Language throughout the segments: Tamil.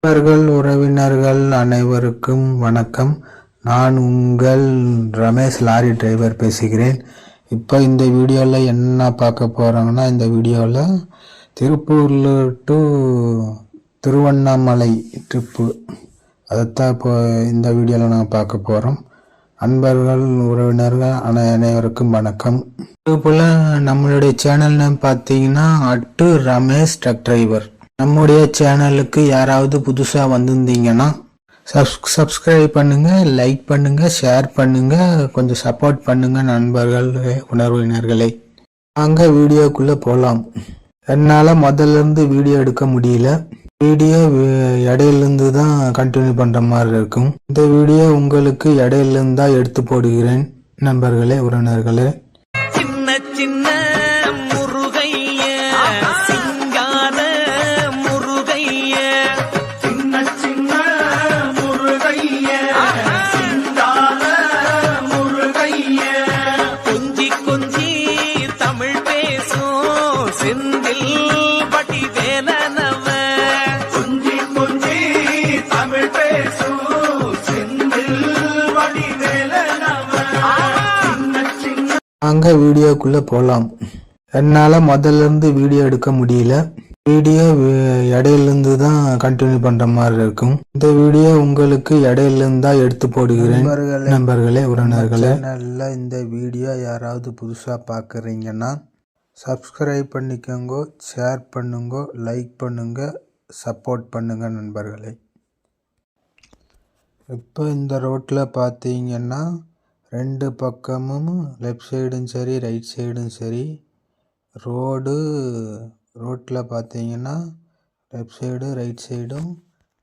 நண்பர்கள் உறவினர்கள் அனைவருக்கும் வணக்கம். நான் உங்கள் ரமேஷ் லாரி டிரைவர் பேசுகிறேன். இப்போ இந்த வீடியோவில் என்ன பார்க்க போகிறாங்கன்னா இந்த வீடியோவில் திருப்பூரில் டு திருவண்ணாமலை ட்ரிப்பு. அதைத்தான் இப்போ இந்த வீடியோவில் நாங்கள் பார்க்க போகிறோம் அன்பர்கள் உறவினர்கள் அனை- அனைவருக்கும் வணக்கம். இதுபோல் நம்மளுடைய சேனல்னு பார்த்தீங்கன்னா அட்டு ரமேஷ் ட்ரக் டிரைவர் நம்முடைய சேனலுக்கு யாராவது புதுசாக வந்திருந்தீங்கன்னா சப்ஸ் சப்ஸ்கிரைப் பண்ணுங்கள் லைக் பண்ணுங்கள் ஷேர் பண்ணுங்கள் கொஞ்சம் சப்போர்ட் பண்ணுங்கள் நண்பர்கள் உணர்வினர்களே. நாங்கள் வீடியோக்குள்ளே போகலாம் என்னால் முதல்ல இருந்து வீடியோ எடுக்க முடியல. வீடியோ இடையிலேருந்து தான் கண்டினியூ பண்ணுற மாதிரி இருக்கும். இந்த வீடியோ உங்களுக்கு இடையிலேருந்து தான் எடுத்து போடுகிறேன். நண்பர்களே உறவினர்களே. வாங்க வீடியோக்குள்ளே போகலாம் என்னால் முதல்ல இருந்து வீடியோ எடுக்க முடியல. வீடியோ இடையிலிருந்து தான் கண்டினியூ பண்ணுற மாதிரி இருக்கும். இந்த வீடியோ உங்களுக்கு இடையிலிருந்து தான் எடுத்து போடுகிறேன். நண்பர்களே உறவினர்களே. நல்ல இந்த வீடியோ யாராவது புதுசாக பார்க்குறீங்கன்னா சப்ஸ்கிரைப் பண்ணிக்கோங்க ஷேர் பண்ணுங்க லைக் பண்ணுங்க சப்போர்ட் பண்ணுங்க நண்பர்களே. இப்போ இந்த ரோட்டில் பார்த்தீங்கன்னா ரெண்டு பக்கமும் லெஃப்ட் சைடும் சரி ரைட் சைடும் சரி. ரோடு ரோட்டில் பார்த்தீங்கன்னா லெஃப்ட் சைடு ரைட் சைடும்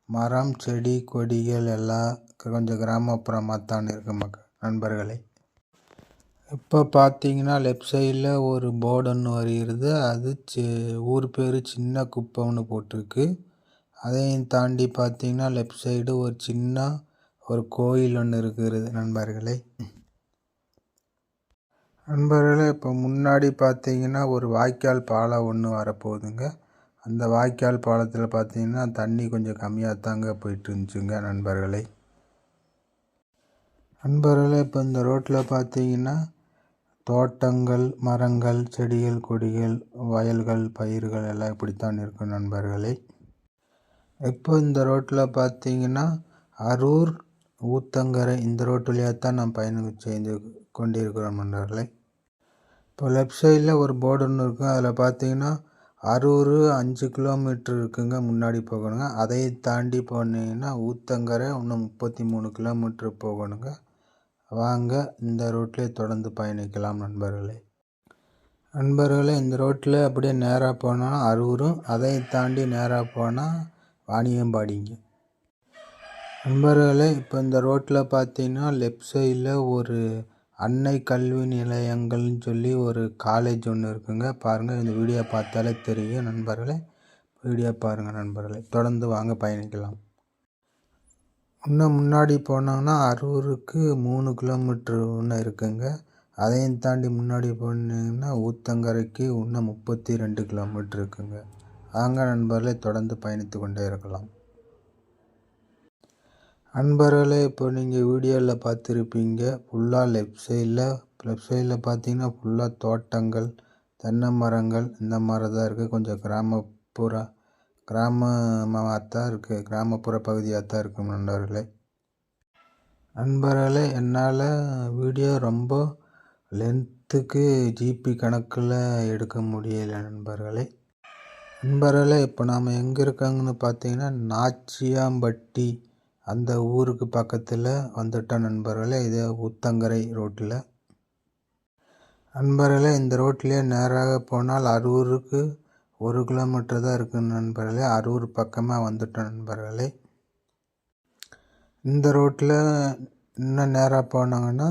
மரம் செடி கொடிகள் எல்லாம் கொஞ்சம் கிராமப்புறமாக தான் இருக்கு மக்கள் நண்பர்களே. இப்போ பார்த்தீங்கன்னா லெஃப்ட் சைடில் ஒரு போர்டு ஒன்று வருகிறது. அது ஊர் பேர் சின்ன குப்பம்னு போட்டிருக்கு. அதையும் தாண்டி பார்த்தீங்கன்னா லெஃப்ட் சைடு ஒரு சின்ன ஒரு கோயில் ஒன்று இருக்கிறது நண்பர்களே. நண்பர்களே இப்போ முன்னாடி பார்த்தீங்கன்னா ஒரு வாய்க்கால் பாலம் ஒன்று வரப்போகுதுங்க. அந்த வாய்க்கால் பாலத்தில் பார்த்தீங்கன்னா தண்ணி கொஞ்சம் கம்மியாக தாங்க போயிட்டு இருந்துச்சுங்க நண்பர்களே. நண்பர்களே இப்போ இந்த ரோட்டில் பார்த்தீங்கன்னா தோட்டங்கள் மரங்கள் செடிகள் கொடிகள் வயல்கள் பயிர்கள் எல்லாம் இப்படித்தான் இருக்கும் நண்பர்களே. இப்போ இந்த ரோட்டில் பார்த்தீங்கன்னா அரூர் ஊத்தங்கரை இந்த ரோட்டு வழியாக தான் நாம் பயணம் செய்து கொண்டிருக்கிறோம் நண்பர்களே. இப்போ லெஃப்ட் சைடில் ஒரு போர்டு ஒன்று இருக்கும் அதில் பார்த்தீங்கன்னா அரூர் அஞ்சு கிலோமீட்டர் இருக்குங்க. முன்னாடி போகணுங்க. அதை தாண்டி போனீங்கன்னா ஊத்தங்கரை இன்னும் முப்பத்தி மூணு கிலோமீட்டர் போகணுங்க. வாங்க இந்த ரோட்லேயே தொடர்ந்து பயணிக்கலாம் நண்பர்களே. நண்பர்களே இந்த ரோட்டில் அப்படியே நேராக போனால் அரூரும் அதை தாண்டி நேராக போனால் வாணியம்பாடிங்க. நண்பர்களே இப்போ இந்த ரோட்டில் பார்த்தீங்கன்னா லெஃப்ட் சைடில் ஒரு அன்னை கல்வி நிலையங்கள்னு சொல்லி ஒரு காலேஜ் ஒன்று இருக்குங்க. பாருங்கள் இந்த வீடியோ பார்த்தாலே தெரியும் நண்பர்களே. வீடியோ பாருங்கள் நண்பர்களே. தொடர்ந்து வாங்க பயணிக்கலாம். இன்னும் முன்னாடி போனோம்னா அரூருக்கு மூணு கிலோமீட்ரு ஒன்று இருக்குங்க. அதையும் தாண்டி முன்னாடி போனீங்கன்னா ஊத்தங்கரைக்கு இன்னும் முப்பத்தி ரெண்டு கிலோமீட்டர் இருக்குங்க. வாங்க நண்பர்களே தொடர்ந்து பயணித்து கொண்டே இருக்கலாம். நண்பர்களே இப்போ நீங்கள் வீடியோவில் பார்த்துருப்பீங்க ஃபுல்லாக லெஃப்ட் சைடில் லெஃப்ட் சைடில் பார்த்தீங்கன்னா ஃபுல்லாக தோட்டங்கள் தென்னை மரங்கள் இந்த மாதிரி தான் இருக்குது கொஞ்சம் கிராமப்புற கிராமமாக தான் இருக்குது கிராமப்புற பகுதியாக தான் இருக்கும் நண்பர்களே. நண்பர்களே என்னால் வீடியோ ரொம்ப லென்த்துக்கு ஜிபி கணக்கில் எடுக்க முடியலை நண்பர்களே. நண்பர்களே இப்போ நாம் எங்கே இருக்காங்கன்னு பார்த்தீங்கன்னா நாச்சியாம்பட்டி அந்த ஊருக்கு பக்கத்தில் வந்துட்டோம் நண்பர்களே இது ஊத்தங்கரை ரோட்டில். நண்பர்களே இந்த ரோட்லேயே நேராக போனால் அரூருக்கு ஒரு கிலோமீட்டர் தான் இருக்குது நண்பர்களே. அரூர் பக்கமாக வந்துட்டோம் நண்பர்களே. இந்த ரோட்டில் இன்னும் நேராக போனாங்கன்னா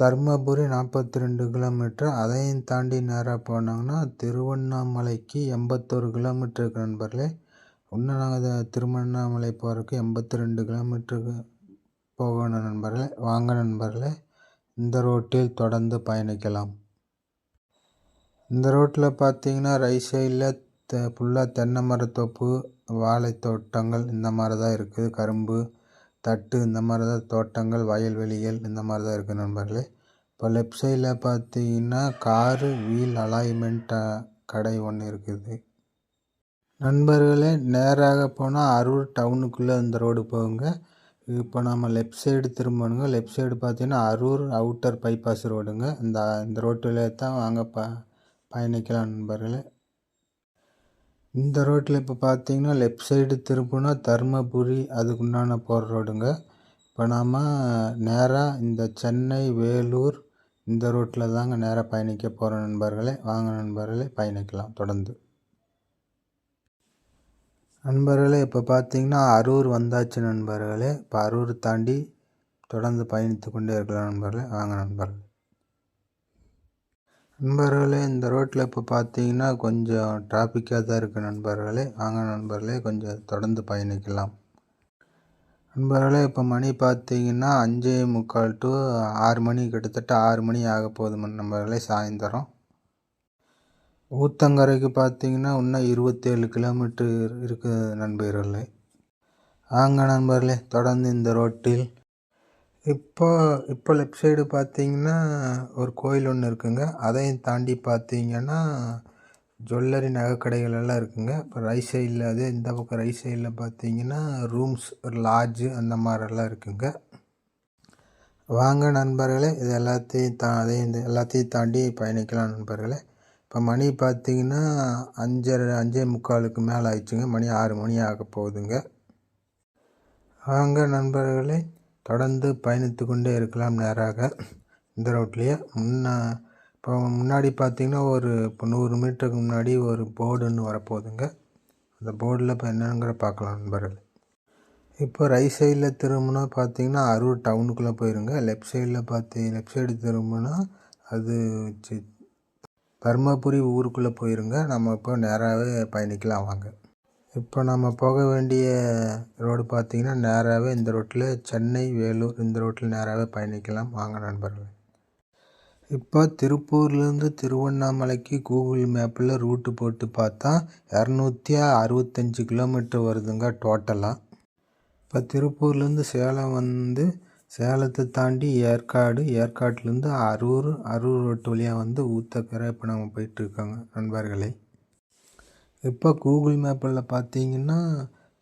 தர்மபுரி நாற்பத்தி ரெண்டு கிலோமீட்டர். அதையும் தாண்டி நேராக போனாங்கன்னா திருவண்ணாமலைக்கு எண்பத்தோரு கிலோமீட்டருக்கு நண்பர்களே. இன்னும் நாங்கள் திருவண்ணாமலை போகிறதுக்கு எண்பத்தி ரெண்டு கிலோமீட்டருக்கு போகணும் நண்பர்களே வாங்க நண்பர்களே. இந்த ரோட்டில் தொடர்ந்து பயணிக்கலாம். இந்த ரோட்டில் பார்த்தீங்கன்னா ரைட் சைடில் தெ ஃபுல்லாக தென்னை மரத்தோப்பு வாழை தோட்டங்கள் இந்த மாதிரி தான் இருக்குது. கரும்பு தட்டு இந்த மாதிரி தான் தோட்டங்கள் வயல்வெளிகள் இந்த மாதிரி தான் இருக்குது நண்பர்களே. இப்போ லெஃப்ட் சைடில் பார்த்தீங்கன்னா காரு வீல் அலாய்மெண்ட் கடை ஒன்று இருக்குது. நண்பர்களே நேராக போனால் அரூர் டவுனுக்குள்ளே இந்த ரோடு போகுங்க. இப்போ நம்ம லெஃப்ட் சைடு திரும்பணுங்க லெஃப்ட் சைடு பார்த்தீங்கன்னா அரூர் அவுட்டர் பைபாஸ் ரோடுங்க. இந்த இந்த ரோட்டில் தான் வாங்க ப பயணிக்கலாம் நண்பர்களே. இந்த ரோட்டில் இப்போ பார்த்தீங்கன்னா லெஃப்ட் சைடு திரும்பினா தருமபுரி அதுக்குண்டான போகிற ரோடுங்க. இப்போ நாம் நேராக இந்த சென்னை வேலூர் இந்த ரோட்டில் தாங்க நேராக பயணிக்க போகிறோம் நண்பர்களே. வாங்க நண்பர்களே பயணிக்கலாம் தொடர்ந்து. நண்பர்களே இப்போ பார்த்தீங்கன்னா அரூர் வந்தாச்சு நண்பர்களே. இப்போ அரூர் தாண்டி தொடர்ந்து பயணித்து கொண்டே இருக்கலாம் நண்பர்களே. வாங்க நண்பர்களே. நண்பர்களே இந்த ரோட்டில் இப்போ பார்த்தீங்கன்னா கொஞ்சம் டிராஃபிக்காக தான் இருக்குது நண்பர்களே. வாங்க நண்பர்களே கொஞ்சம் தொடர்ந்து பயணிக்கலாம். நண்பர்களே இப்போ மணி பார்த்தீங்கன்னா அஞ்சே முக்கால் டு ஆறு மணி கிட்டத்தட்ட ஆறு மணி ஆக போகுது நண்பர்களே சாயந்தரம். ஊத்தங்கரைக்கு பார்த்தீங்கன்னா இன்னும் இருபத்தேழு கிலோமீட்டர் இருக்குது நண்பர்களே. வாங்க நண்பர்களே தொடர்ந்து இந்த ரோட்டில். இப்போ இப்போ லெஃப்ட் சைடு பார்த்தீங்கன்னா ஒரு கோயில் ஒன்று இருக்குங்க. அதையும் தாண்டி பார்த்தீங்கன்னா ஜுவல்லரி நகைக்கடைகள் எல்லாம் இருக்குங்க. இப்போ ரைட் சைடில் அதே இந்த பக்கம் ரைட் சைடில் பார்த்தீங்கன்னா ரூம்ஸ் லாட்ஜு அந்த மாதிரிலாம் இருக்குங்க. வாங்க நண்பர்களே இது எல்லாத்தையும் தா அதையும் இந்த எல்லாத்தையும் தாண்டி பயணிக்கலாம் நண்பர்களே. இப்போ மணி பார்த்திங்கன்னா அஞ்சரை அஞ்சே முக்காலுக்கு மேலே ஆயிடுச்சுங்க. மணி ஆறு மணி ஆக போகுதுங்க. வாங்க நண்பர்களே தொடர்ந்து பயணித்து கொண்டே இருக்கலாம் நேராக. இந்த ரோட்லேயே முன்ன இப்போ முன்னாடி பார்த்திங்கன்னா ஒரு இப்போ நூறு மீட்டருக்கு முன்னாடி ஒரு போர்டுன்னு வரப்போகுதுங்க. அந்த போர்டில் இப்போ என்னங்கிற பார்க்கலாம் நண்பர்கள். இப்போ ரைட் சைடில் திரும்பினா பார்த்தீங்கன்னா அரூர் டவுனுக்குள்ளே போயிருங்க. லெஃப்ட் சைடில் பார்த்து லெஃப்ட் சைடு திரும்பினா அது சி- தருமபுரி ஊருக்குள்ளே போயிருங்க. நம்ம இப்போ நேராகவே பயணிக்கலாம் வாங்க. இப்போ நம்ம போக வேண்டிய ரோடு பார்த்திங்கன்னா நேராகவே இந்த ரோட்டில் சென்னை வேலூர் இந்த ரோட்டில் நேராகவே பயணிக்கலாம். வாங்க நண்பர்களே. இப்போ திருப்பூர்லேருந்து திருவண்ணாமலைக்கு கூகுள் மேப்பில் ரூட்டு போட்டு பார்த்தா இரநூத்தி அறுபத்தஞ்சி கிலோமீட்டர் வருதுங்க டோட்டலாக இப்போ திருப்பூர்லேருந்து சேலம் வந்து சேலத்தை தாண்டி ஏற்காடு ஏற்காட்டிலேருந்து அரூர் அரூர் ரோட்டு வழியாக வந்து ஊத்தக்கரை இப்போ நம்ம போயிட்டுருக்கோங்க நண்பர்களே. இப்போ கூகுள் மேப்பில் பார்த்தீங்கன்னா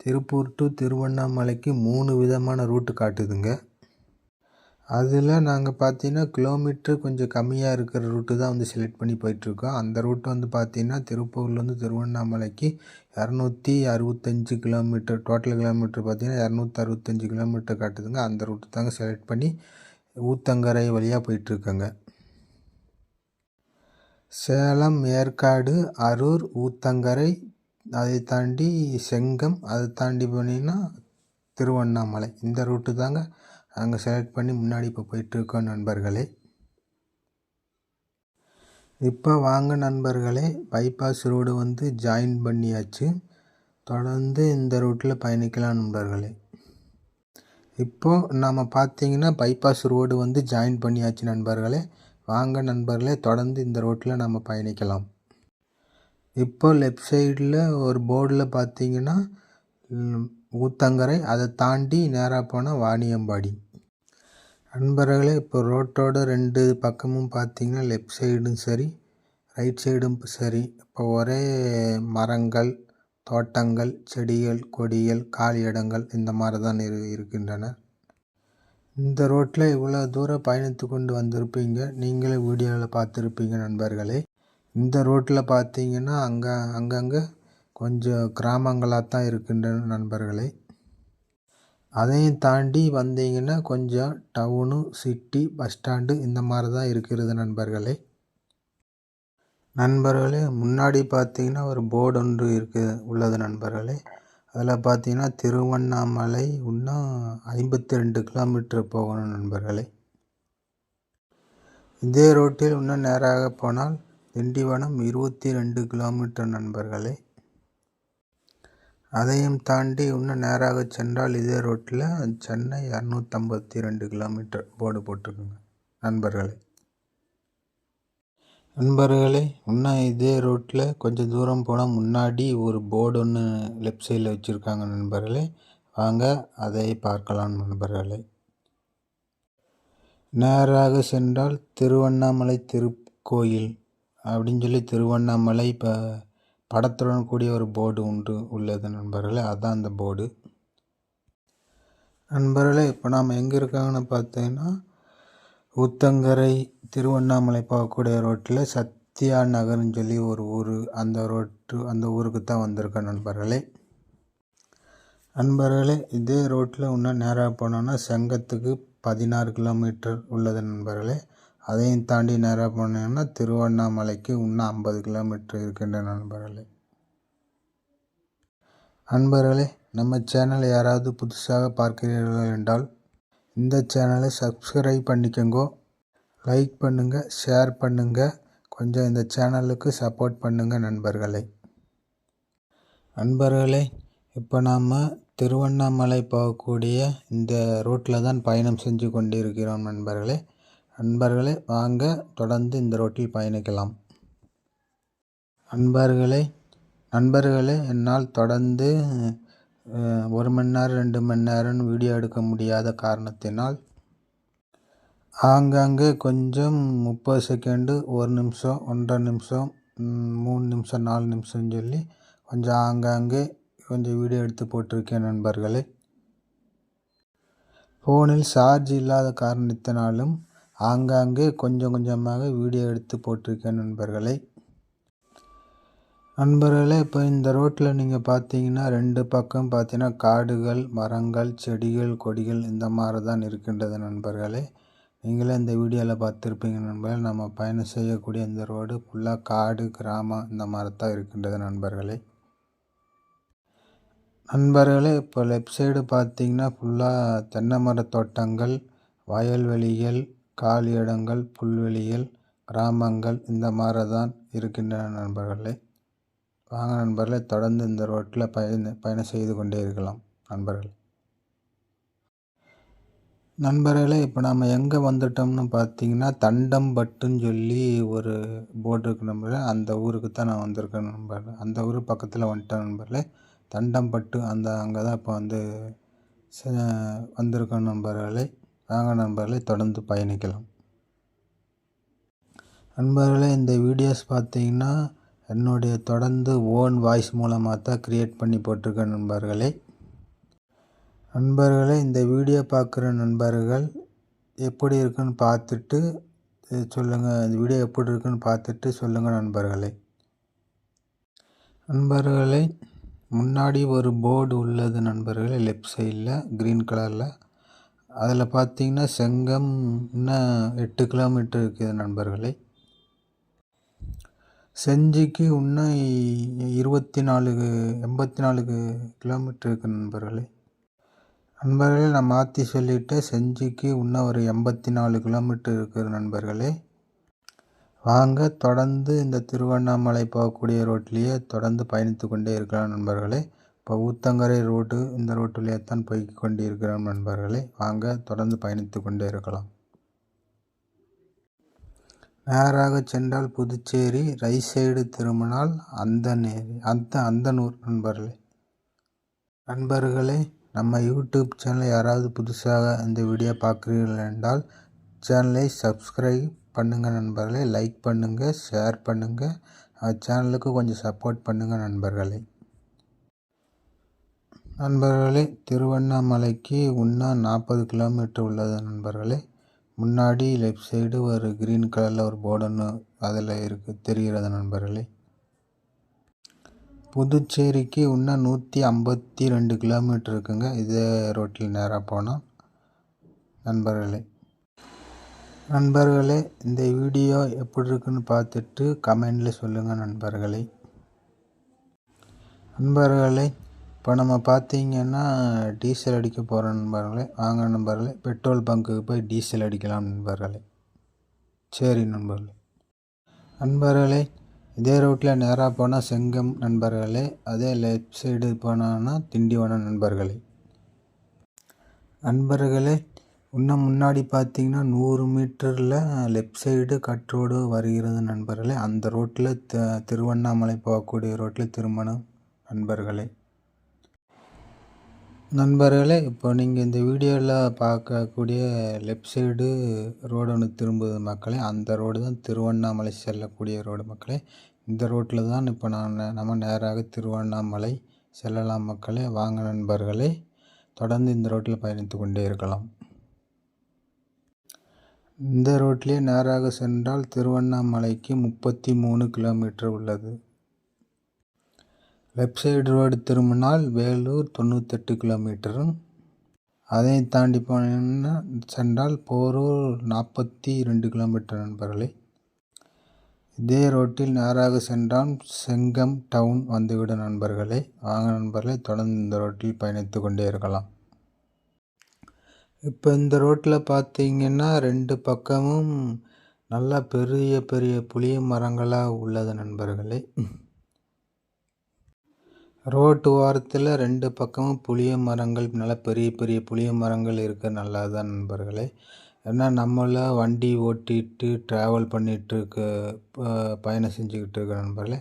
திருப்பூர் டு திருவண்ணாமலைக்கு மூணு விதமான ரூட்டு காட்டுதுங்க. அதில் நாங்கள் பார்த்தீங்கன்னா கிலோமீட்டர் கொஞ்சம் கம்மியாக இருக்கிற ரூட்டு தான் வந்து செலக்ட் பண்ணி போயிட்டுருக்கோம். அந்த ரூட் வந்து பார்த்தீங்கன்னா திருப்பூர்லேருந்து திருவண்ணாமலைக்கு இரநூத்தி அறுபத்தஞ்சி கிலோமீட்டர் டோட்டல் கிலோமீட்டர் பார்த்தீங்கன்னா இரநூத்தி அறுபத்தஞ்சி கிலோமீட்டர் காட்டுதுங்க. அந்த ரூட்டு தாங்க செலக்ட் பண்ணி ஊத்தங்கரை வழியாக போயிட்டுருக்கோங்க. சேலம் ஏற்காடு அரூர் ஊத்தங்கரை அதை தாண்டி செங்கம் அதை தாண்டி போனீங்கன்னா திருவண்ணாமலை. இந்த ரூட்டு தாங்க நாங்கள் செலக்ட் பண்ணி முன்னாடி இப்போ போயிட்டுருக்கோம் நண்பர்களே. இப்போ வாங்க நண்பர்களே பைபாஸ் ரோடு வந்து ஜாயின் பண்ணியாச்சு. தொடர்ந்து இந்த ரூட்டில் பயணிக்கலாம் நண்பர்களே. இப்போது நாம் பார்த்தீங்கன்னா பைபாஸ் ரோடு வந்து ஜாயின் பண்ணியாச்சு நண்பர்களே. வாங்க நண்பர்களே தொடர்ந்து இந்த ரோட்டில் நம்ம பயணிக்கலாம். இப்போ லெஃப்ட் சைடில் ஒரு போர்டில் பார்த்தீங்கன்னா ஊத்தங்கரை அதை தாண்டி நேராக போனால் வாணியம்பாடி. நண்பர்களே இப்போ ரோட்டோட ரெண்டு பக்கமும் பார்த்தீங்கன்னா லெஃப்ட் சைடும் சரி ரைட் சைடும் சரி. இப்போ ஒரே மரங்கள் தோட்டங்கள் செடிகள் கொடிகள் காலி இடங்கள் இந்த மாதிரி தான் இரு இருக்கின்றன. இந்த ரோட்டில் இவ்வளோ தூரம் பயணித்து கொண்டு வந்திருப்பீங்க. நீங்களே வீடியோவில் பார்த்துருப்பீங்க நண்பர்களே. இந்த ரோட்டில் பார்த்தீங்கன்னா அங்கே அங்கங்கே கொஞ்சம் கிராமங்களாக தான் இருக்கின்றன நண்பர்களே. அதையும் தாண்டி வந்தீங்கன்னா கொஞ்சம் டவுனு சிட்டி பஸ் ஸ்டாண்டு இந்த மாதிரி தான் இருக்கிறது நண்பர்களே. நண்பர்களே முன்னாடி பார்த்தீங்கன்னா ஒரு போர்டு ஒன்று இருக்கு உள்ளது நண்பர்களே. அதில் பார்த்தீங்கன்னா திருவண்ணாமலை இன்னும் ஐம்பத்தி ரெண்டு கிலோமீட்டர் போகணும் நண்பர்களே. இதே ரோட்டில் இன்னும் நேராக போனால் திண்டிவனம் இருபத்தி ரெண்டு கிலோமீட்டர் நண்பர்களே. அதையும் தாண்டி இன்னும் நேராக சென்றால் இதே ரோட்டில் சென்னை இரநூத்தம்பத்தி ரெண்டு கிலோமீட்டர் போர்டு போட்டிருக்குங்க. நண்பர்களே. நண்பர்களே இன்னும் இதே ரோட்டில் கொஞ்சம் தூரம் போனால் முன்னாடி ஒரு போர்டு ஒன்று லெஃப்ட் சைடில் வச்சுருக்காங்க நண்பர்களே. வாங்க அதை பார்க்கலாம் நண்பர்களே. நேராக சென்றால் திருவண்ணாமலை திருக்கோயில் அப்படின்னு சொல்லி திருவண்ணாமலை இப்போ படத்துடன் கூடிய ஒரு போர்டு உண்டு உள்ளது நண்பர்களே. அதான் அந்த போர்டு. நண்பர்களே இப்போ நாம் எங்கே இருக்காங்கன்னு பார்த்தீங்கன்னா ஊத்தங்கரை திருவண்ணாமலை போகக்கூடிய ரோட்டில் சத்யா நகர்னு சொல்லி ஒரு ஊர். அந்த ரோட்டு அந்த ஊருக்கு தான் வந்திருக்கேன் நண்பர்களே. நண்பர்களே இதே ரோட்டில் இன்னும் நேராக போனோன்னா செங்கத்துக்கு பதினாறு கிலோமீட்டர் உள்ளது நண்பர்களே. அதையும் தாண்டி நேராக போனீங்கன்னா திருவண்ணாமலைக்கு இன்னும் ஐம்பது கிலோமீட்டர் இருக்கின்ற நண்பர்களே. நண்பர்களே நம்ம சேனல் யாராவது புதுசாக பார்க்கிறீர்கள் என்றால் இந்த சேனலை சப்ஸ்கிரைப் பண்ணிக்கோங்கோ. லைக் பண்ணுங்கள் ஷேர் பண்ணுங்கள் கொஞ்சம் இந்த சேனலுக்கு சப்போர்ட் பண்ணுங்கள் நண்பர்களே. நண்பர்களே இப்போ நாம் திருவண்ணாமலை போகக்கூடிய இந்த ரூட்டில் தான் பயணம் செஞ்சு கொண்டு இருக்கிறோம் நண்பர்களே. நண்பர்களே வாங்க தொடர்ந்து இந்த ரோட்டில் பயணிக்கலாம். நண்பர்களே நண்பர்களே என்னால் தொடர்ந்து ஒரு மணி நேரம் ரெண்டு மணி நேரம் வீடியோ எடுக்க முடியாத காரணத்தினால் ஆங்காங்கே கொஞ்சம் முப்பது செகண்டு ஒரு நிமிஷம் ஒன்றரை நிமிஷம் மூணு நிமிஷம் நாலு நிமிஷம்னு சொல்லி கொஞ்சம் ஆங்காங்கே கொஞ்சம் வீடியோ எடுத்து போட்டிருக்கேன் நண்பர்களே. ஃபோனில் சார்ஜ் இல்லாத காரணத்தினாலும் ஆங்காங்கே கொஞ்சம் கொஞ்சமாக வீடியோ எடுத்து போட்டிருக்கேன் நண்பர்களை. நண்பர்களே இப்போ இந்த ரோட்டில் நீங்கள் பார்த்தீங்கன்னா ரெண்டு பக்கம் பார்த்தீங்கன்னா காடுகள் மரங்கள் செடிகள் கொடிகள் இந்த மாதிரி தான் இருக்கின்றது நண்பர்களே. நீங்களே இந்த வீடியோவில் பார்த்துருப்பீங்க நண்பர்கள். நம்ம பயணம் செய்யக்கூடிய இந்த ரோடு ஃபுல்லாக காடு கிராமம் இந்த மாதிரி தான் இருக்கின்றது நண்பர்களே. நண்பர்களே இப்போ லெஃப்ட் சைடு பார்த்தீங்கன்னா ஃபுல்லாக தென்னை மர தோட்டங்கள் வயல்வெளிகள் காலி இடங்கள் புல்வெளிகள் கிராமங்கள் இந்த மாதிரி தான் இருக்கின்றன நண்பர்களே. வாங்க நண்பர்களே தொடர்ந்து இந்த ரோட்டில் பயண பயணம் செய்து கொண்டே இருக்கலாம் நண்பர்கள். நண்பர்களே இப்போ நாம் எங்கே வந்துட்டோம்னு பார்த்தீங்கன்னா தண்டம்பட்டுன்னு சொல்லி ஒரு போர்டு இருக்கு நண்பர்களே. அந்த ஊருக்கு தான் நான் வந்திருக்கேன் நண்பர்களே. அந்த ஊர் பக்கத்தில் வந்துட்டேன் நண்பர்களே. தண்டம்பட்டு அந்த அங்கே தான் இப்போ வந்து வந்திருக்கோம் நண்பர்களே. வாங்க நண்பர்களை தொடர்ந்து பயணிக்கலாம். நண்பர்களே இந்த வீடியோஸ் பார்த்தீங்கன்னா என்னுடைய தொடர்ந்து ஓன் வாய்ஸ் மூலமாக தான் க்ரியேட் பண்ணி போட்டிருக்கேன் நண்பர்களே. நண்பர்களே இந்த வீடியோ பார்க்குற நண்பர்கள் எப்படி இருக்குன்னு பார்த்துட்டு சொல்லுங்கள் இந்த வீடியோ எப்படி இருக்குன்னு பார்த்துட்டு சொல்லுங்கள் நண்பர்களே. நண்பர்களே முன்னாடி ஒரு போர்டு உள்ளது நண்பர்களே லெஃப்ட் சைடில் க்ரீன் கலரில் அதில் பார்த்தீங்கன்னா செங்கம் இன்னும் எட்டு கிலோமீட்டர் இருக்குது நண்பர்களே. செஞ்சிக்கு இன்னும் இருபத்தி நாலு எண்பத்தி நாலு கிலோமீட்டர் இருக்குது நண்பர்களே. நண்பர்களே நான் மாற்றி சொல்லிவிட்டேன் செஞ்சிக்கு இன்னும் ஒரு எண்பத்தி நாலு கிலோமீட்டர் இருக்குது நண்பர்களே. வாங்க தொடர்ந்து இந்த திருவண்ணாமலை போகக்கூடிய ரோட்லேயே தொடர்ந்து பயணித்து கொண்டே இருக்கலாம் நண்பர்களே. இப்போ ஊத்தங்கரை ரோடு இந்த ரோட்டிலே தான் போய் கொண்டிருக்கிறோம் நண்பர்களே. வாங்க தொடர்ந்து பயணித்து கொண்டே இருக்கலாம். நேராக சென்றால் புதுச்சேரி ரைட் சைடு திரும்பினால் அந்தநேரி அந்த அந்தனூர் நண்பர்களே. நண்பர்களே நம்ம யூடியூப் சேனல் யாராவது புதுசாக இந்த வீடியோ பார்க்குறீர்கள் என்றால் சேனலை சப்ஸ்கிரைப் பண்ணுங்கள் நண்பர்களே லைக் பண்ணுங்கள் ஷேர் பண்ணுங்கள் சேனலுக்கு கொஞ்சம் சப்போர்ட் பண்ணுங்கள் நண்பர்களே. நண்பர்களே திருவண்ணாமலைக்கு இன்னும் நாற்பது கிலோமீட்டர் உள்ளது நண்பர்களே. முன்னாடி லெஃப்ட் சைடு ஒரு கிரீன் கலரில் ஒரு போர்டு ஒன்று அதில் இருக்குது தெரிகிறது நண்பர்களே. புதுச்சேரிக்கு இன்னும் நூற்றி ஐம்பத்தி ரெண்டு கிலோமீட்டர் இருக்குங்க. இதே ரோட்டில் நேராக போனால் நண்பர்களே. நண்பர்களே இந்த வீடியோ எப்படி இருக்குன்னு பார்த்துட்டு கமெண்டில் சொல்லுங்கள் நண்பர்களே. நண்பர்களே இப்போ நம்ம பார்த்தீங்கன்னா டீசல் அடிக்க போகிற நண்பர்களே வாங்க நண்பர்களே பெட்ரோல் பங்க்குக்கு போய் டீசல் அடிக்கலாம் நண்பர்களே. சரி நண்பர்களே. நண்பர்களே இதே ரோட்டில் நேராக போனால் செங்கம் நண்பர்களே அதே லெஃப்ட் சைடு போனோன்னா திண்டிவனம் நண்பர்களே. நண்பர்களே இன்னும் முன்னாடி பார்த்தீங்கன்னா நூறு மீட்டரில் லெஃப்ட் சைடு கட் ரோடு வருகிறது நண்பர்களே. அந்த ரோட்டில் த திருவண்ணாமலை போகக்கூடிய ரோட்டில் திருமணம் நண்பர்களே. நண்பர்களே இப்போ நீங்கள் இந்த வீடியோவில் பார்க்கக்கூடிய லெஃப்ட் சைடு ரோடு ஒன்று திரும்புது மக்களே அந்த ரோடு தான் திருவண்ணாமலை செல்லக்கூடிய ரோடு மக்களே. இந்த ரோட்டில் தான் இப்போ நான் நம்ம நேராக திருவண்ணாமலை செல்லலாம் மக்களே. வாங்க நண்பர்களே தொடர்ந்து இந்த ரோட்டில் பயணித்து கொண்டே இருக்கலாம். இந்த ரோட்டிலே நேராக சென்றால் திருவண்ணாமலைக்கு முப்பத்தி மூணு கிலோமீட்டர் உள்ளது. லெஃப்ட் சைடு ரோடு திரும்பினால் வேலூர் தொண்ணூத்தெட்டு கிலோமீட்டரும். அதை தாண்டி போனீங்கன்னா சென்றால் போரூர் நாற்பத்தி ரெண்டு கிலோமீட்டர் நண்பர்களே. இதே ரோட்டில் நேராக சென்றால் செங்கம் டவுன் வந்துவிடும் நண்பர்களே. வாங்க நண்பர்களே தொடர்ந்து இந்த ரோட்டில் பயணித்து கொண்டே இருக்கலாம். இப்போ இந்த ரோட்டில் பார்த்தீங்கன்னா ரெண்டு பக்கமும் நல்லா பெரிய பெரிய புளிய மரங்களாக உள்ளது நண்பர்களே. ரோட்டு ஓரத்தில் ரெண்டு பக்கமும் புளிய மரங்கள் நல்லா பெரிய பெரிய புளிய மரங்கள் இருக்க நல்லா தான் நண்பர்களே? ஏன்னா நம்மள வண்டி ஓட்டிட்டு ட்ராவல் பண்ணிகிட்டு இருக்க பயணம் செஞ்சுக்கிட்டு இருக்க நண்பர்களே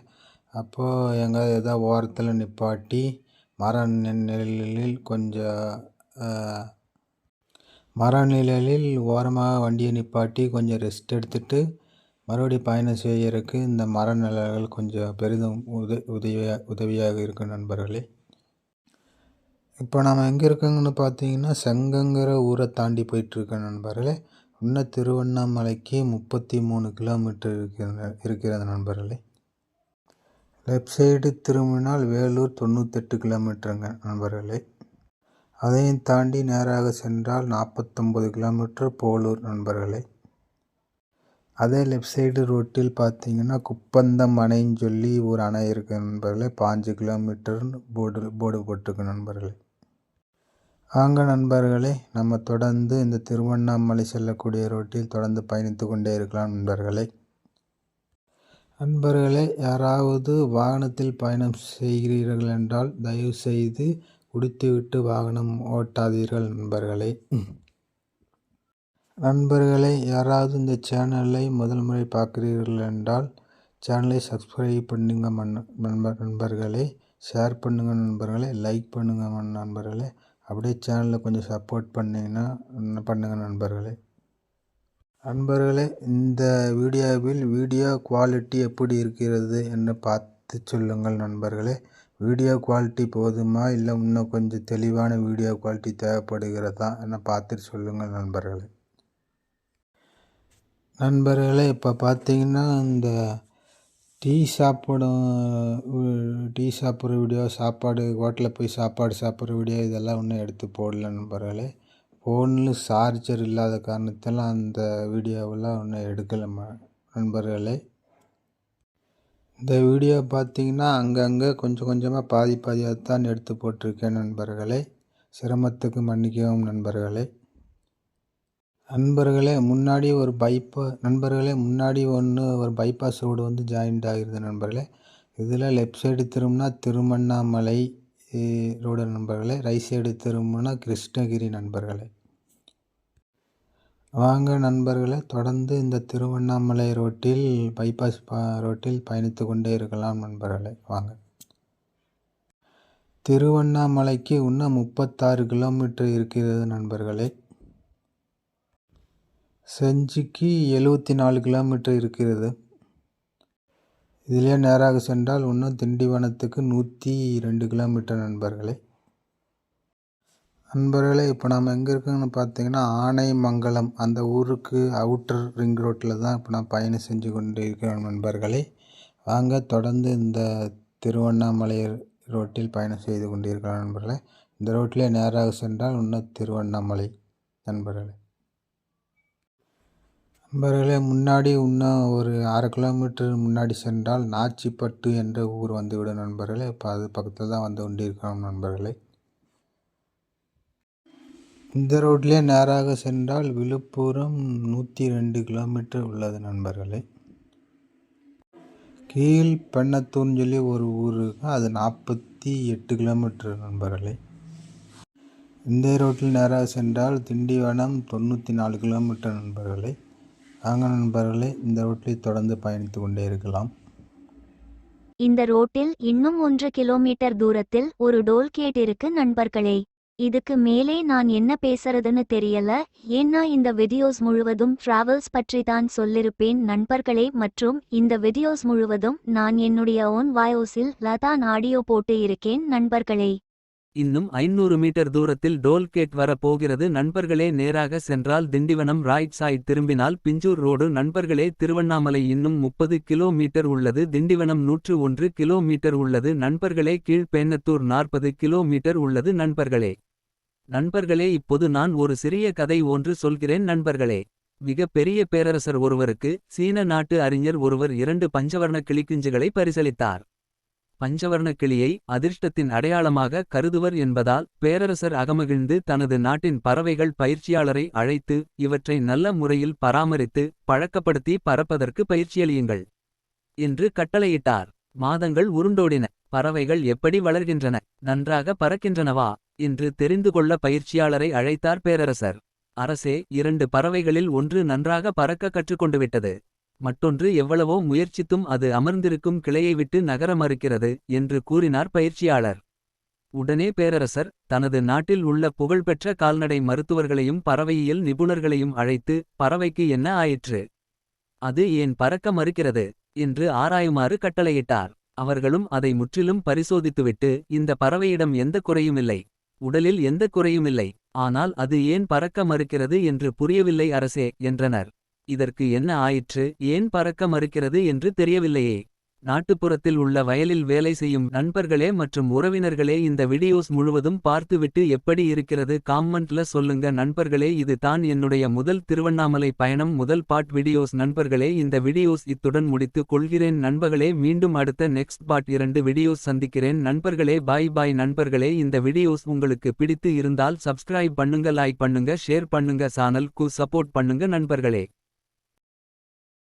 அப்போது எங்கே ஏதாவது ஓரத்தில் நிப்பாட்டி மர நிழலில் கொஞ்சம் மர நிழலில் ஓரமாக வண்டியை நிப்பாட்டி கொஞ்சம் ரெஸ்ட் எடுத்துகிட்டு மறுபடியும் பயணம் செய்யறதுக்கு இந்த மர நிழல்கள் கொஞ்சம் பெரிதும் உத உதவியாக உதவியாக இருக்கும் நண்பர்களே. இப்போ நாம் எங்கே இருக்கோங்கன்னு பார்த்தீங்கன்னா செங்கங்கிற ஊரை தாண்டி போயிட்டுருக்கோம் நண்பர்களே. இன்னும் திருவண்ணாமலைக்கு முப்பத்தி மூணு கிலோமீட்டர் இருக்கிற இருக்கிறது நண்பர்களே. லெஃப்ட் சைடு திரும்பினால் வேலூர் தொண்ணூத்தெட்டு கிலோமீட்டருங்க நண்பர்களே. அதையும் தாண்டி நேராக சென்றால் நாற்பத்தொம்பது கிலோமீட்டர் போலூர் நண்பர்களே. அதே லெஃப்ட் சைடு ரோட்டில் பார்த்தீங்கன்னா குப்பந்தம் அணைன்னு சொல்லி ஒரு அணை இருக்குது நண்பர்களே. பாஞ்சு கிலோமீட்டர்னு போர்டு போர்டு போட்டிருக்கு நண்பர்களே. வாங்க நண்பர்களே நம்ம தொடர்ந்து இந்த திருவண்ணாமலை செல்லக்கூடிய ரோட்டில் தொடர்ந்து பயணித்து கொண்டே இருக்கலாம் நண்பர்களே. நண்பர்களே யாராவது வாகனத்தில் பயணம் செய்கிறீர்கள் என்றால் தயவு செய்து குடித்துவிட்டு வாகனம் ஓட்டாதீர்கள் நண்பர்களே. நண்பர்களே யாராவது இந்த சேனலை முதல் முறை பார்க்குறீர்கள் என்றால் சேனலை சப்ஸ்கிரைப் பண்ணுங்க நண்பர் நண்பர்களே. ஷேர் பண்ணுங்கள் நண்பர்களே. லைக் பண்ணுங்க நண்பர்களே. அப்படியே சேனலை கொஞ்சம் சப்போர்ட் பண்ணிங்கன்னா பண்ணுங்கள் நண்பர்களே. நண்பர்களே இந்த வீடியோவில் வீடியோ குவாலிட்டி எப்படி இருக்கிறது என்று பார்த்து சொல்லுங்கள் நண்பர்களே. வீடியோ குவாலிட்டி போதுமா? இல்லை இன்னும் கொஞ்சம் தெளிவான வீடியோ குவாலிட்டி தேவைப்படுகிறதா? என்ன பார்த்துட்டு சொல்லுங்கள் நண்பர்களே. நண்பர்களே இப்போ பார்த்தீங்கன்னா இந்த டீ சாப்பிடும் டீ சாப்பிட்ற வீடியோ சாப்பாடு ஹோட்டலில் போய் சாப்பாடு சாப்பிட்ற வீடியோ இதெல்லாம் ஒன்றும் எடுத்து போடல நண்பர்களே. ஃபோனில் சார்ஜர் இல்லாத காரணத்தெல்லாம் அந்த வீடியோவெல்லாம் ஒன்றும் எடுக்கலை நண்பர்களே. இந்த வீடியோ பார்த்தீங்கன்னா அங்கங்கே கொஞ்சம் கொஞ்சமாக பாதி பாதியாக தான் எடுத்து போட்டிருக்கேன் நண்பர்களே. சிரமத்துக்கு மன்னிக்கவும் நண்பர்களே. நண்பர்களே முன்னாடி ஒரு பைப்பா நண்பர்களே முன்னாடி ஒன்று ஒரு பைபாஸ் ரோடு வந்து ஜாயிண்ட் ஆகிருது நண்பர்களே. இதில் லெஃப்ட் சைடு திரும்பினா திருமண்ணாமலை ரோடு நண்பர்களே. ரைட் சைடு திரும்பினா கிருஷ்ணகிரி நண்பர்களே. வாங்க நண்பர்களே தொடர்ந்து இந்த திருவண்ணாமலை ரோட்டில் பைபாஸ் பா ரோட்டில் பயணித்து கொண்டே இருக்கலாம் நண்பர்களே. வாங்க. திருவண்ணாமலைக்கு இன்னும் முப்பத்தாறு கிலோமீட்டர் இருக்கிறது நண்பர்களே. செஞ்சிக்கு எழுவத்தி நாலு கிலோமீட்டர் இருக்கிறது. இதிலே நேராக சென்றால் இன்னும் திண்டிவனத்துக்கு நூற்றி ரெண்டு கிலோமீட்டர் நண்பர்களே. நண்பர்களே இப்போ நாம் எங்கே இருக்கோங்கன்னு பார்த்தீங்கன்னா ஆனைமங்கலம் அந்த ஊருக்கு அவுட்டர் ரிங் ரோட்டில் தான் இப்போ நான் பயணம் செஞ்சு கொண்டு இருக்கிறோம் நண்பர்களே. வாங்க தொடர்ந்து இந்த திருவண்ணாமலை ரோட்டில் பயணம் செய்து கொண்டிருக்கிறோம் நண்பர்களே. இந்த ரோட்டிலே நேராக சென்றால் இன்னும் திருவண்ணாமலை நண்பர்களே. நண்பர்களே முன்னாடி இன்னும் ஒரு அரை கிலோமீட்டர் முன்னாடி சென்றால் நாச்சிப்பட்டு என்ற ஊர் வந்துவிடும் நண்பர்களே. இப்போ அது பக்கத்தில் தான் வந்து கொண்டிருக்கிறோம் நண்பர்களே. இந்த ரோட்லேயே நேராக சென்றால் விழுப்புரம் நூற்றி ரெண்டு கிலோமீட்டர் உள்ளது நண்பர்களே. கீழ் பெண்ணத்தூர்னு சொல்லி ஒரு ஊர் இருக்கு. அது நாற்பத்தி எட்டு கிலோமீட்டர் நண்பர்களே. இந்த ரோட்டில் நேராக சென்றால் திண்டிவனம் தொண்ணூற்றி நாலு கிலோமீட்டர் நண்பர்களே. வாங்க நண்பர்களே இந்த ரோட்டில் தொடர்ந்து பயணித்து கொண்டே இருக்கலாம். இந்த ரோட்டில் இன்னும் ஒன்று கிலோமீட்டர் தூரத்தில் ஒரு டோல்கேட் இருக்கு நண்பர்களே. இதுக்கு மேலே நான் என்ன பேசுறதுன்னு தெரியல. ஏன்னா இந்த வீடியோஸ் முழுவதும் டிராவல்ஸ் பற்றி தான் சொல்லிருப்பேன் நண்பர்களே. மற்றும் இந்த வீடியோஸ் முழுவதும் நான் என்னுடைய ஓன் வாயோஸில் லதான் ஆடியோ போட்டு இருக்கேன் நண்பர்களே. இன்னும் ஐநூறு மீட்டர் தூரத்தில் டோல்கேட் வர போகிறது நண்பர்களே நேராக சென்றால் திண்டிவனம் ரைட் சைட் திரும்பினால் பிஞ்சூர் ரோடு. நண்பர்களே திருவண்ணாமலை இன்னும் முப்பது கிலோமீட்டர் உள்ளது. திண்டிவனம் நூற்று ஒன்று கிலோமீட்டர் உள்ளது. நண்பர்களே கீழ்பேன்னத்தூர் நாற்பது கிலோமீட்டர் உள்ளது. நண்பர்களே நண்பர்களே இப்போது நான் ஒரு சிறிய கதை ஒன்று சொல்கிறேன். நண்பர்களே மிக பெரிய பேரரசர் ஒருவருக்கு சீன நாட்டு அறிஞர் ஒருவர் இரண்டு பஞ்சவர்ண கிளிக்குஞ்சுகளை பரிசளித்தார். பஞ்சவர்ண கிளியை அதிர்ஷ்டத்தின் அடையாளமாக கருதுவர் என்பதால் பேரரசர் அகமகிழ்ந்து தனது நாட்டின் பறவைகள் பயிற்சியாளரை அழைத்து இவற்றை நல்ல முறையில் பராமரித்து பழக்கப்படுத்தி பறப்பதற்கு பயிற்சியளியுங்கள் என்று கட்டளையிட்டார். மாதங்கள் உருண்டோடின. பறவைகள் எப்படி வளர்கின்றன? நன்றாக பறக்கின்றனவா? என்று தெரிந்து கொள்ள பயிற்சியாளரை அழைத்தார் பேரரசர். அரசே இரண்டு பறவைகளில் ஒன்று நன்றாக பறக்க கற்றுக்கொண்டுவிட்டது. மற்றொன்று எவ்வளவோ முயற்சித்தும் அது அமர்ந்திருக்கும் கிளையை விட்டு நகர மறுக்கிறது என்று கூறினார் பயிற்சியாளர். உடனே பேரரசர் தனது நாட்டில் உள்ள புகழ்பெற்ற கால்நடை மருத்துவர்களையும் பறவையியல் நிபுணர்களையும் அழைத்து பறவைக்கு என்ன ஆயிற்று? அது ஏன் பறக்க மறுக்கிறது? என்று ஆராயுமாறு கட்டளையிட்டார். அவர்களும் அதை முற்றிலும் பரிசோதித்துவிட்டு இந்த பறவையிடம் எந்த குறையுமில்லை. உடலில் எந்த குறையுமில்லை. ஆனால் அது ஏன் பறக்க மறுக்கிறது என்று புரியவில்லை அரசே என்றனர். இதற்கு என்ன ஆயிற்று? ஏன் பறக்க மறுக்கிறது என்று தெரியவில்லையே. நாட்டுப்புறத்தில் உள்ள வயலில் வேலை செய்யும் நண்பர்களே மற்றும் உறவினர்களே இந்த வீடியோஸ் முழுவதும் பார்த்துவிட்டு எப்படி இருக்கிறது? காமெண்ட்ல சொல்லுங்க நண்பர்களே இது தான் என்னுடைய முதல் திருவண்ணாமலை பயணம். முதல் பாட் வீடியோஸ் நண்பர்களே இந்த வீடியோஸ் இத்துடன் முடித்து கொள்கிறேன். நண்பர்களே மீண்டும் அடுத்த நெக்ஸ்ட் பார்ட் இரண்டு வீடியோஸ் சந்திக்கிறேன். நண்பர்களே பாய் பாய் நண்பர்களே இந்த வீடியோஸ் உங்களுக்கு பிடித்து இருந்தால் சப்ஸ்கிரைப் பண்ணுங்க லைக் பண்ணுங்க ஷேர் பண்ணுங்க சேனல் கு சப்போர்ட் பண்ணுங்க நண்பர்களே.